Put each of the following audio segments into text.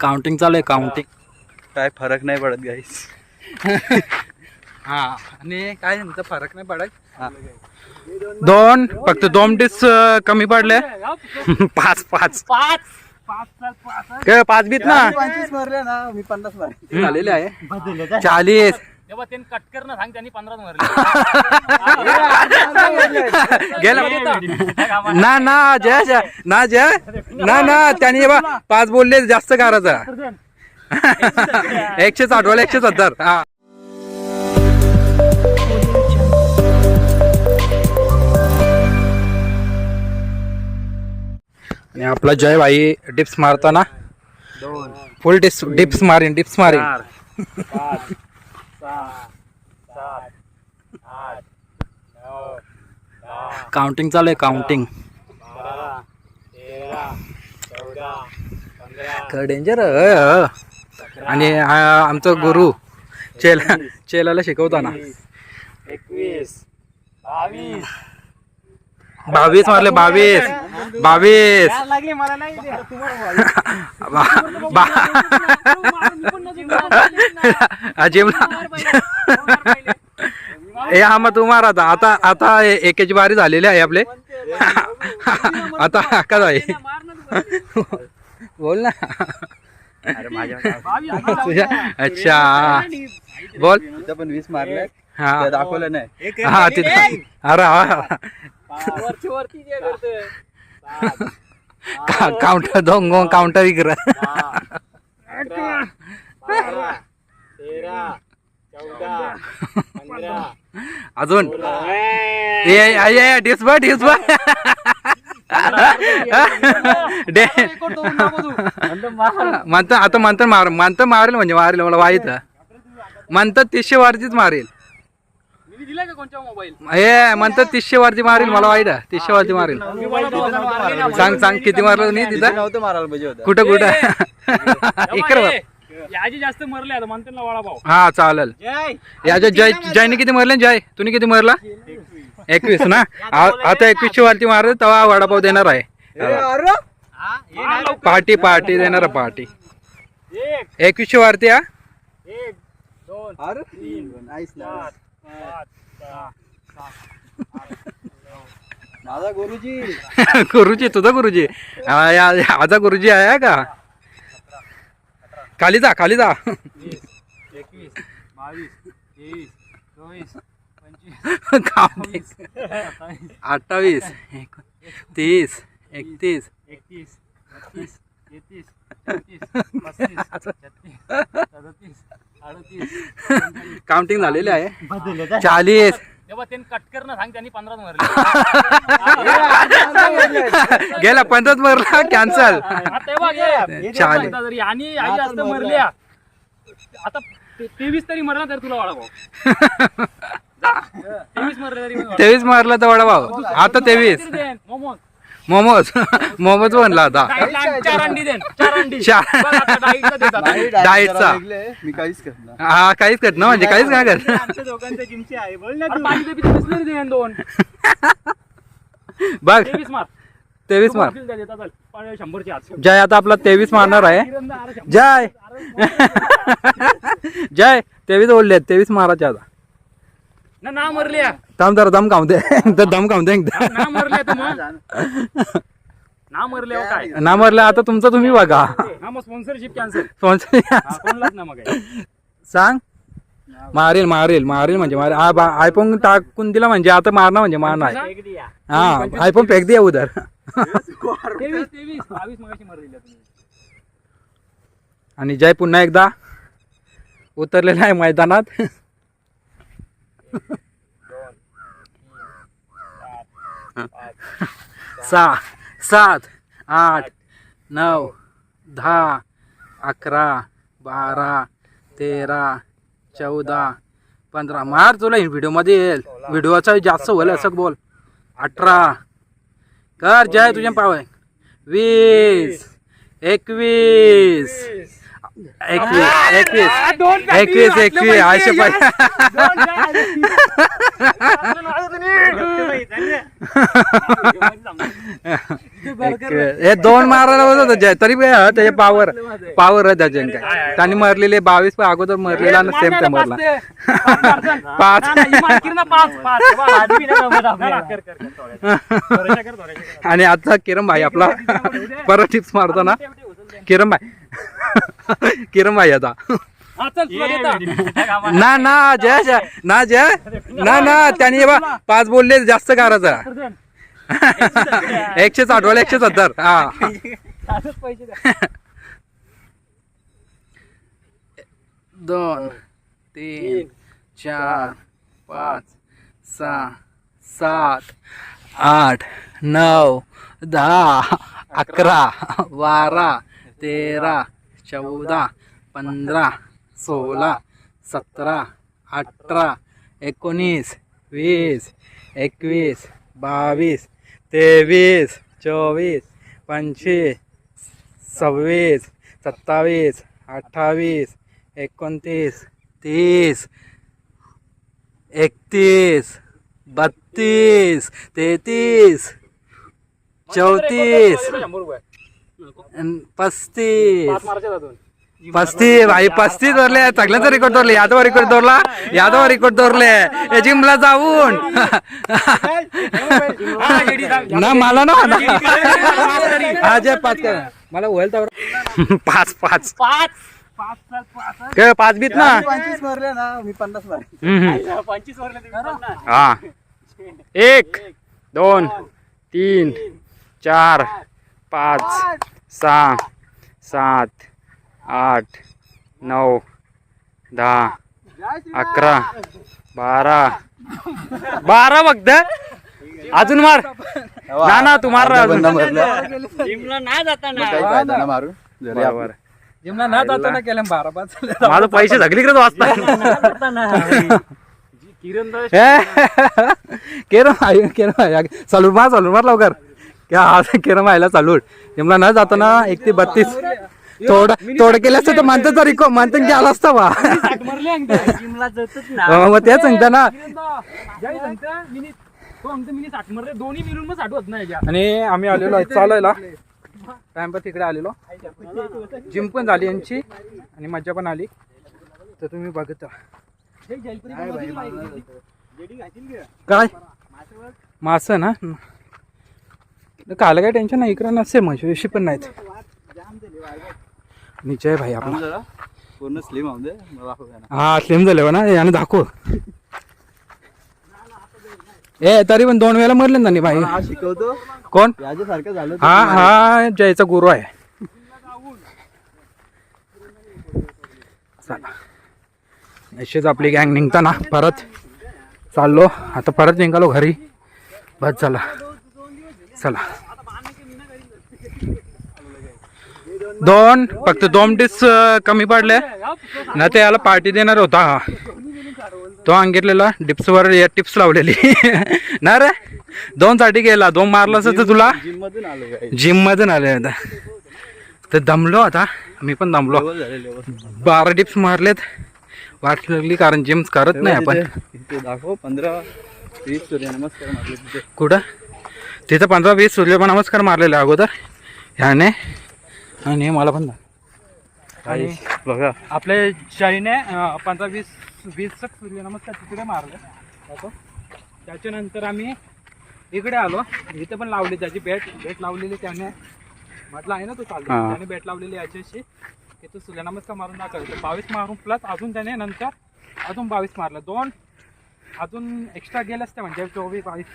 Counting चालू आहे counting काय फरक नाही पडत गाईस हा आणि काय तुमचा फरक नाही पडत? दोन फक्त दोन डिस कमी पडले. पाच पाच. पाच. पाच बीत ना? पंचवीस मारले ना मी पन्नास मारले. झालेले आहे. चाळीस. तेव्हा त्यांनी कट करणं सांग त्यांनी पंधरा मारले गेला. ना ना जय जय. ना जय. ना ना त्यांनी बा पाच बोलले जास्त करायचा. एकशे साठ वाला एकशे सत्तर. हा. आणि आपला जय भाई डिप्स मारताना. दोन. फुल डिप्स डिप्स मारीन डिप्स मारीन चार पाच सहा सात आठ नऊ दहा काउंटिंग चालू आहे काउंटिंग डेंजर आणि आमचा गुरु चेला चेलाला शिकवताना. एकवीस बावीस. बावीस मारले बावीस. बावीस. लागली ए हा मग तू मार आता. आता आता एकेची बारी झालेली आहे आपले. आता का आहे. बोल ना. तुझ्या अच्छा. बोल. पण वीस मारले. हा. ते दाखवलं नाही. हा तिथं. अरे हा. करतोय. काउंटर दोन काउंटर विकर बारा तेरा चौदा अजून? ए डिस्बा डिस्बा म्हणतं आता म्हणतं मार म्हणतं मारेल म्हणजे मारेल मला वाईट. म्हणतात तीसशे वरतीच मारेल. मी दिला का कोणच्या मोबाईल ए म्हणतात तीसशे वरती मारेल मला वाईट तीसशे वरती मारेल. सांग सांग किती मारलं? नाही तिथं तिथं? नव्हतं मारायला पाहिजे होतं. कुठं कुठं? इकडं. याची जास्त मरले आता म्हणते ना वडापाव हा चालेल. याच्या जय जयने किती मारले? जय. तुम्ही किती मारला? एकवीस ना? आ- आता एकवीसशे वरती मारल तेव्हा वडापाव देणार आहे. पार्टी पार्टी देणार आहे पार्टी. एक. एकवीसशे वरती हा? एक दोन अरे. नाईस सात पाच सहा सात माझा गुरुजी. गुरुजी तुझा गुरुजी. हा, या- या- माझा गुरुजी आहे का? खाली जा खाली जा वीस एकवीस बावीस तेवीस चोवीस पंचवीस अठ्ठावीस एक- तीस एकतीस एकतीस बत्तीस तेहतीस काउंटिंग झालेले आहे चाळीस तेव्हा त्यांनी कट करणं सांग त्यांनी पंधरा मारले गेला. पंचायत मरला कॅन्सल आता. चालेल. एकदा जरी आणि आई जास्त मरल्या. आता ते- तेवीस तरी मरला तर तुला वाढावं तेवीस मरले तरी पण तेवीस मारला तर वडापाव आता तेवीस. वाढावं. Then, momos. मोमोज. मोमोज बनला आता. चार अंडी देन चार अंडी. चार. बघ आता डाएटला देतात. डाएटचा. मी काहीच करणार हा काहीच करत ना म्हणजे काहीच काय करत. आमच्या दोघांच्या जिमची आहे. बोल ना पाणी पिते बिस्लरी देन दोन. बघ तेवीस मार. तेवीस मार. जय आता आपला तेवीस मारणार आहे. जय. जय. तेवीस बोलले तेवीस मारायचे आता. ना मरल्या दम जरा दम खाऊन दे. दम खाऊन दे एकदा. ना मरल्या तर मग? ना मरल्या काय? ना मारलं आता तुमचं तुम्ही बघा. हा मग स्पॉन्सरशिप कॅन्सल स्पॉन्सर. सांग. मारेल मारेल मारेल म्हणजे मारेल. हा आयफोन टाकून दिला म्हणजे आता मारणार म्हणजे मारणार. द्या. हा आयफोन फेक दे उधर. तेवीस तेवीस. बावीस मगाशी मरलेल्या तुम्ही. आणि जय पुन्हा एकदा. उतरलेला आहे मैदानात. सहा सात आठ नऊ दहा अकरा बारा तेरा चौदा पंधरा. मार तुला व्हिडिओमध्ये येईल. व्हिडिओचा जास्त होईल असं बोल. अठरा कर जय तुझ्या पाव वीस एकवीस. एकवीस एकवीस एकवीस एकवीस हे दोन मारायला होत होतं जय तरी बी हा, त्याचे पावर पावर आहे त्याचे. काय त्यांनी मरलेले बावीस अगोदर मरलेला ना सेम ते मरला. पाच. आणि आता किरण भाई आपला परत टिप्स मारतो ना. किरण भाई किरण भाई आता. ना ना जय जय. ना जय. ना ना त्यांनी बा पाच बोलले जास्त करायचं एकशे साठ वाला एकशे सत्तर. हा. दोन तीन. चार पाच सहा सात आठ नऊ दहा अकरा बारा तेरा चौदा पंधरा सोळा सतरा अठरा एकोणीस वीस एकवीस बावीस तेवीस चोवीस पंचवीस सव्वीस सत्तावीस अठ्ठावीस एकोणतीस तीस एकतीस बत्तीस तेहतीस चौतीस. पस्तीस पस्तीस भाई पस्तीस धरले सगळ्यांचा रेकॉर्ड धरले यादव रेकॉर्ड धरला. यादव रेकॉर्ड धरले जिमला जाऊन. ना मला ना. हा जे पाच कर. मला होईल तर पाच पाच. पाच. पाच पाच पाच काय पाच बीत ना. हा. एक दोन तीन चार पाच सहा सात आठ नऊ दहा अकरा बारा. बारा फक्त अजून मार. ना ना तू मार अजून. जिमला नाही जाताना. ना मारून जरी बरोबर. जिमला ना जाताना केलं बारा पाच माझं पैसे वाचतात केरम आहे केरम चालू मार चालू मार लवकर. क्या आज केरम आयला चालू जिमला न जाताना एक ते बत्तीस. थोडं थोडं केलं असतं तर म्हणतं तरी को म्हणतं की आला असता वा जिमला जातच ना मग तेच सांगता ना. आणि आम्ही आलेलो आहे चालायला. टाइम तिकडे आलेलो. जिम पण झाली यांची आणि मजा पण आली. तर तुम्ही बघत. काय? मास ना? काल काय टेन्शन नाही इकडं नसेल म्हशी पण नाहीत. निश्चय भाई जरा. पूर्ण स्लिम हा स्लिम झाले ना. याने दाखव. ए तरी पण दोन वेळेला मरले ना भाई. हा शिकवतो. कोण? याच्यासारखं झालं हा हा जयचा गुरु आहे. अशीच आपली गँग निघताना परत चाललो. आता परत निघालो घरी. बस चला चला. दोन फक्त दोन डिस कमी पडले. ना ते याला पार्टी देणार होता हा. तो अंगितलेला डिप्सवर टिप्स लावलेली. ना रे दोन साठी गेला. दोन मारलं असं तर तुला? जिम मधून आलो आता. तर दमलो आता. मी पण दमलो. बारा डिप्स मारलेत. वाट लागली कारण जिम करत नाही आपण. दाखव पंधरा वीस मारले कुठं? तिथं पंधरा वीस सूर्य पण नमस्कार मारलेले अगोदर. ह्याने आणि मला पण काही बघा. आपल्या शाहीने पंधरा वीस वीस सूर्यनमस्कार तिकडे मारले. त्याच्यानंतर आम्ही इकडे आलो. इथे पण लावली त्याची बेट बेट लावलेली त्याने. म्हटलं आहे ना तू चालतो. त्याने बेट लावलेली याच्याशी. की तू सूर्यनमस्कार मारून दाखवतो बावीस मारून प्लस अजून त्याने नंतर अजून बावीस मारलं. दोन अजून एक्स्ट्रा गेल्यास त्या म्हणजे चोवीस बावीस.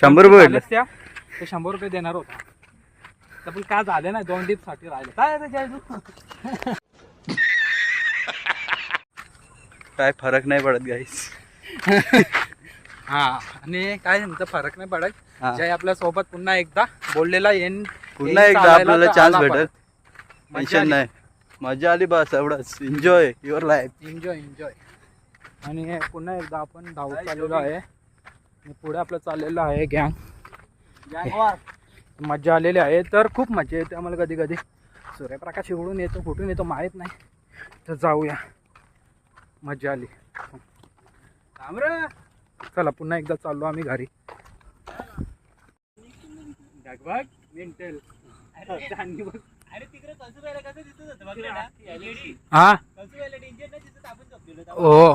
शंभर त्या. ते शंभर रुपये देणार होता. तर पण काय झाले नाही दोन डिपसाठी राहिले. काय जयदू? काय फरक नाही पडत गाईस हा आणि काय त्यांचा फरक नाही पडत. हा. जय आपल्यासोबत पुन्हा एकदा बोललेला येईन. पुन्हा येईन एकदा चालायला आपल्याला तर चान्स आला भेटत मजा टेन्शन आली. नाही. मजा आली बस एवढंच. Enjoy your life enjoy enjoy आणि पुन्हा एकदा आपण धावत चाललेलो आहे. आणि पुढे आपलं चाललेलं आहे गँग मजा आलेली आहे. तर खूप मजा येते आम्हाला कधी कधी सूर्यप्रकाश इकडून येतो कुठून येतो माहीत नाही. तर जाऊया. मजा आली. चला पुन्हा एकदा चाललो आम्ही घरी. हा. हो.